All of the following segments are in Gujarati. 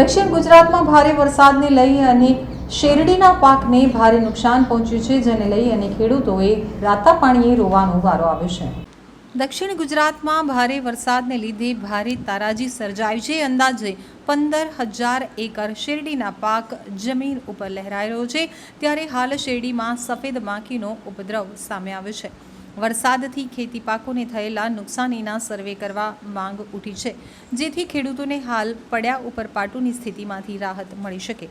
દક્ષિણ ગુજરાતમાં ભારે વરસાદને લઈ અને શેરડીના પાકને ભારે નુકસાન પહોંચ્યું છે, જેને લઈ અને ખેડૂતોએ રાતા પાણીએ રોવાનો વારો આવ્યો છે. દક્ષિણ ગુજરાતમાં ભારે વરસાદને લીધે ભારે તારાજી સર્જાઈ છે. અંદાજે પંદર હજાર એકર શેરડીના પાક જમીન ઉપર લહેરાઈ રહ્યો છે. ત્યારે હાલ શેરડીમાં સફેદ માખીનો ઉપદ્રવ સામે આવ્યો છે. વરસાદથી ખેતી પાકોને થયેલા નુકસાનીના સર્વે કરવા માંગ ઉઠી છે, જેથી ખેડૂતોને હાલ પડ્યા ઉપર પાટુની સ્થિતિમાંથી રાહત મળી શકે.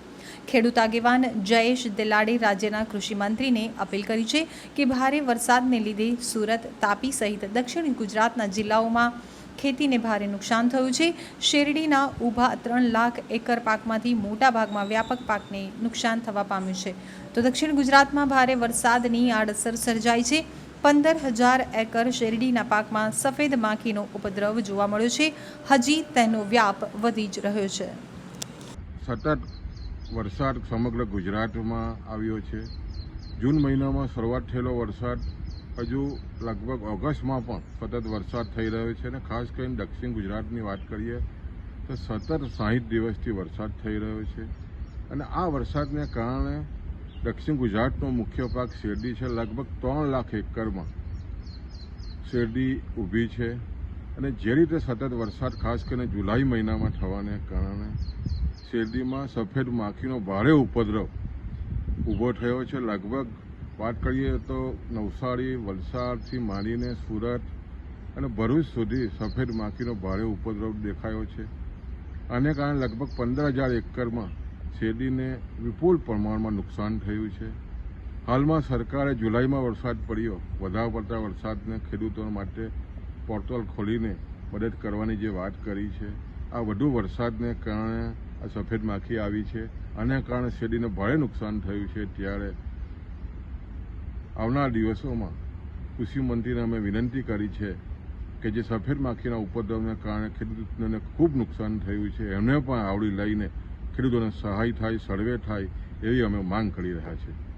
ખેડૂત આગેવાન જયેશ દિલાડે રાજ્યના કૃષિમંત્રીને અપીલ કરી છે કે ભારે વરસાદને લીધે સુરત, તાપી સહિત દક્ષિણ ગુજરાતના જિલ્લાઓમાં ખેતીને ભારે નુકસાન થયું છે. શેરડીના ઊભા ત્રણ લાખ એકર પાકમાંથી મોટા ભાગમાં વ્યાપક પાકને નુકસાન થવા પામ્યું છે. તો દક્ષિણ ગુજરાતમાં ભારે વરસાદની આડઅસર સર્જાઈ છે. પંદર હજાર એકર શેરડીના પાકમાં સફેદ માખીનો ઉપદ્રવ જોવા મળ્યો છે. હજી તેનો વ્યાપ વધી જ રહ્યો છે. સતત વરસાદ સમગ્ર ગુજરાતમાં આવ્યો છે. જૂન મહિનામાં શરૂઆત થયેલો વરસાદ હજુ લગભગ ઓગસ્ટમાં પણ સતત વરસાદ થઈ રહ્યો છે અને ખાસ કરીને દક્ષિણ ગુજરાતની વાત કરીએ તો સતત સાહીઠ દિવસથી વરસાદ થઈ રહ્યો છે. અને આ વરસાદને કારણે દક્ષિણ ગુજરાતનો મુખ્ય પાક શેરડી છે, લગભગ ત્રણ લાખ એકરમાં. શેરડી ઊભી છે અને જે રીતે સતત વરસાદ, ખાસ કરીને જુલાઈ મહિનામાં થવાને કારણે શેરડીમાં સફેદ માખીનો ભારે ઉપદ્રવ ઊભો થયો છે. લગભગ વાત કરીએ તો નવસારી, વલસાડથી માંડીને સુરત અને ભરૂચ સુધી સફેદ માખીનો ભારે ઉપદ્રવ દેખાયો છે. આને કારણે લગભગ પંદર હજાર એકરમાં શેરડીને વિપુલ પ્રમાણમાં નુકસાન થયું છે. હાલમાં સરકારે જુલાઈમાં વરસાદ પડ્યો. વધારે પડતા વરસાદને ખેડૂતો માટે પોર્ટલ ખોલીને મદદ કરવાની જે વાત કરી છે, આ વધુ વરસાદને કારણે આ સફેદ માખી આવી છે. આને કારણે શેરડીને ભારે નુકસાન થયું છે. ત્યારે આવનાર દિવસોમાં કૃષિ મંત્રીને અમે વિનંતી કરી છે કે જે સફેદ માખીના ઉપદ્રવને કારણે ખેડૂતોને ખૂબ નુકસાન થયું છે. એમને પણ આવડી લઈને ખેડૂતોને સહાય થાય સર્વે થાય એવી અમે માંગ કરી રહ્યા છીએ.